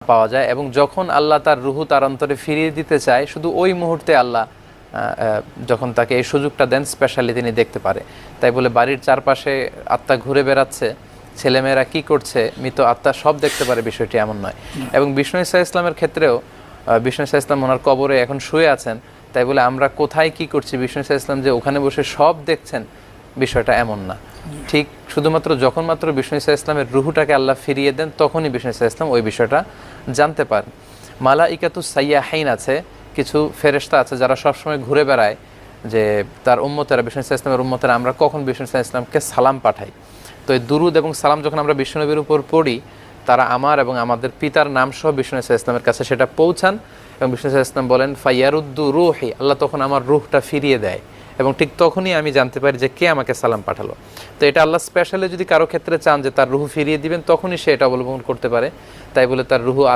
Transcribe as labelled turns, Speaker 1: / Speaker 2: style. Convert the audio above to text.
Speaker 1: পাওয়া যায় এবং যখন আল্লাহ তার রুহু তার অন্তরে ফিরিয়ে দিতে চায়, শুধু ওই মুহূর্তে আল্লাহ যখন তাকে এই সুযোগটা দেন স্পেশালি তিনি দেখতে পারে। তাই বলে বাড়ির চারপাশে আত্মা ঘুরে বেড়াচ্ছে, ছেলেমেয়েরা কি করছে, মৃত আত্মা সব দেখতে পারে, বিষয়টি এমন নয়। এবং বিষ্ণু ইসা ইসলামের ক্ষেত্রেও বিষ্ণু ইসা ইসলাম ওনার কবরে এখন শুয়ে আছেন। তাই বলে আমরা কোথায় কি করছি, বিষ্ণু ইসা ইসলাম যে ওখানে বসে সব দেখছেন বিষয়টা এমন না। ঠিক শুধুমাত্র যখন মাত্র বিষ্ণু ইসা ইসলামের রুহুটাকে আল্লাহ ফিরিয়ে দেন, তখনই বিষ্ণু ইসা ইসলাম ওই বিষয়টা জানতে পারেন মালা ইকাতু সাইয়াহাইন আছে, কিছু ফেরেশতা আছে যারা সবসময় ঘুরে বেড়ায় যে তার উম্মতেরা, বিষ্ণু ইসা ইসলামের উম্মতেরা, আমরা কখন বিষ্ণু ইসা ইসলামকে সালাম পাঠাই? তো এই দুরুদ এবং সালাম যখন আমরা বিষ্ণুনবীর উপর পড়ি, তারা আমার এবং আমাদের পিতার নাম সহ বিষ্ণু ইসা ইসলামের কাছে সেটা পৌঁছান এবং বিষ্ণু ইসা ইসলাম বলেন ফাইয়ারুদ্দু রুহি আল্লাহ তখন আমার রুহটা ফিরিয়ে দেয়। এবং ঠিক তখনই আমি জানতে পারি যে কে আমাকে সালাম পাঠালো। তো এটা আল্লাহ স্পেশালি যদি কারও ক্ষেত্রে চান যে তার রুহু ফিরিয়ে দিবেন, তখনই সে এটা অবলম্বন করতে পারে। তাই বলে তার রুহু